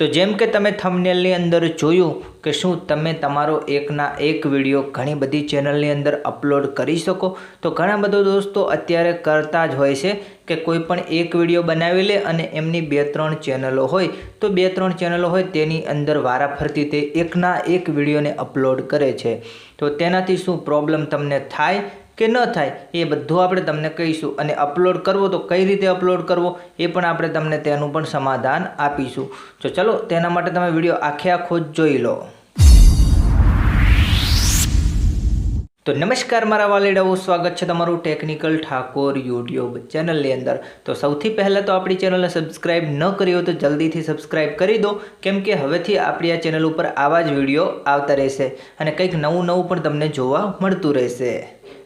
તો જેમ કે તમે થંબનેલની અંદર જોયું કે શું તમે તમારો એકના એક વીડિયો ઘણી બધી ચેનલની અંદર અપલોડ કરી શકો, તો ઘણા બધા દોસ્તો અત્યારે કરતા જ હોય છે કે કોઈ પણ એક વીડિયો બનાવી લે અને એમની બે ત્રણ ચેનલો હોય, તો બે ત્રણ ચેનલો હોય તેની અંદર વારાફરતી તે એકના એક વિડીયોને અપલોડ કરે છે. તો તેનાથી શું પ્રોબ્લેમ તમને થાય? કે ન થાય, એ બધું આપણે તમને કહીશું અને અપલોડ કરવો તો કઈ રીતે અપલોડ કરવો, એ પણ આપણે તમને તેનું પણ સમાધાન આપીશું. તો ચલો, તેના માટે તમે વીડિયો આખે આખો જ જોઈ લો. તો નમસ્કાર, મારા વાલીડાઓ, સ્વાગત છે તમારું ટેકનિકલ ઠાકોર યુટ્યુબ ચેનલની અંદર. તો સૌથી પહેલાં તો આપણી ચેનલને સબસ્ક્રાઇબ ન કરી હોય તો જલ્દીથી સબસ્ક્રાઇબ કરી દો, કેમ કે હવેથી આપણી આ ચેનલ ઉપર આવા જ વીડિયો આવતા રહેશે અને કંઈક નવું નવું પણ તમને જોવા મળતું રહેશે.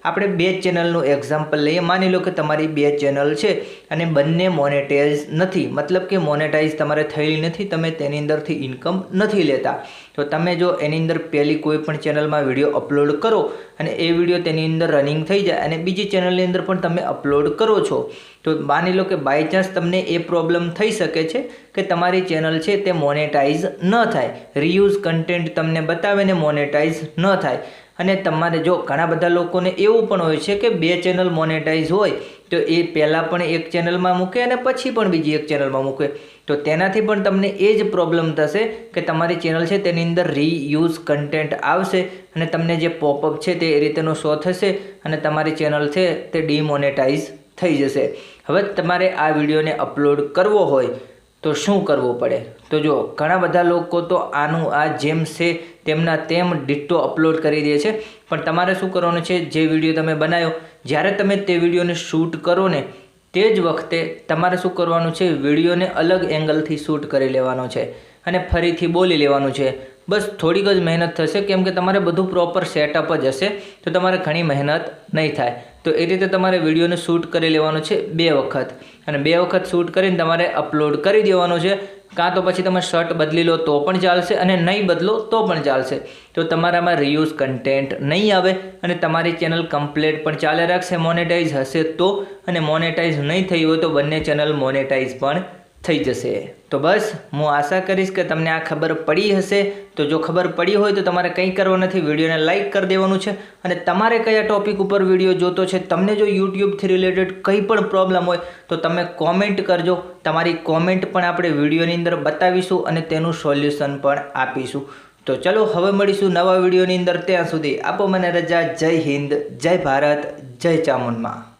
આપણે બે ચેનલનું એક્ઝામ્પલ લઈએ. માની લો કે તમારી બે ચેનલ છે અને બંને મોનેટાઇઝ નથી. મતલબ કે મોનેટાઇઝ તમારે થયેલી નથી. તમે તેની અંદરથી ઇન્કમ નથી લેતા. તો તમે જો એની અંદર પહેલી કોઈ પણ ચેનલમાં વીડિયો અપલોડ કરો અને એ વીડિયો તેની અંદર રનિંગ થઈ જાય અને બીજી ચેનલની અંદર પણ તમે અપલોડ કરો છો. તો માની લો કે બાય ચાન્સ તમને એ પ્રોબ્લેમ થઈ શકે છે કે તમારી ચેનલ છે તે મોનેટાઇઝ ન થાય. રિયુઝ કન્ટેન્ટ તમને બતાવે ને મોનેટાઇઝ ન થાય. અને તમારે જો ઘણા બધા લોકોને એવું પણ હોય છે કે બે ચેનલ મોનેટાઇઝ હોય, તો એ પહેલાં પણ એક ચેનલમાં મૂકે અને પછી પણ બીજી એક ચેનલમાં મૂકે. તો તેનાથી પણ તમને એ જ પ્રોબ્લેમ થશે કે તમારી ચેનલ છે તેની અંદર રીયુઝ કન્ટેન્ટ આવશે અને તમને જે પોપઅપ છે તે એ રીતેનો શો થશે અને તમારી ચેનલ છે તે ડીમોનેટાઇઝ થઈ જશે. હવે તમારે આ વિડીયોને અપલોડ કરવો હોય તો શું કરવું પડે? તો જો, ઘણા બધા લોકો તો આનું આ જેમ છે તેમના તેમ ડિટ્ટો અપલોડ કરી દે છે. પણ તમારે શું કરવાનું છે? જે વીડિયો તમે બનાવ્યો, જ્યારે તમે તે વિડીયોને શૂટ કરો ને, તે જ વખતે તમારે શું કરવાનું છે? વિડીયોને અલગ એંગલથી શૂટ કરી લેવાનો છે અને ફરીથી બોલી લેવાનું છે. બસ થોડીક જ મહેનત થશે, કેમ કે તમારે બધું પ્રોપર સેટઅપ જ હશે, તો તમારે ઘણી મહેનત નહીં થાય. તો એ રીતે તમારે વિડીયોને શૂટ કરી લેવાનો છે બે વખત. અને બે વખત શૂટ કરીને તમારે અપલોડ કરી દેવાનો છે. કાં તો પછી તમે શર્ટ બદલી લો તો પણ ચાલશે અને નહીં બદલો તો પણ ચાલશે. તો તમારામાં રિયુઝ કન્ટેન્ટ નહીં આવે અને તમારી ચેનલ કમ્પ્લેટ પણ ચાલે રાખશે મોનેટાઇઝ હશે તો. અને મોનેટાઇઝ નહીં થઈ હોય તો બંને ચેનલ મોનેટાઇઝ પણ થઈ જશે. તો બસ, હું આશા કરીશ કે તમને આ ખબર પડી હશે. તો જો ખબર પડી હોય તો તમારે કંઈ કરવું નથી, વિડીયોને લાઇક કરી દેવાનું છે. અને તમારે કયા ટોપિક ઉપર વીડિયો જોતો છે, તમને જો યુટ્યુબથી રિલેટેડ કંઈ પણ પ્રોબ્લેમ હોય, તો તમે કોમેન્ટ કરજો. તમારી કોમેન્ટ પણ આપણે વિડીયોની અંદર બતાવીશું અને તેનું સોલ્યુશન પણ આપીશું. તો ચલો, હવે મળીશું નવા વિડીયોની અંદર. ત્યાં સુધી આપો મને રજા. જય હિન્દ, જય ભારત, જય ચામુંડમાં.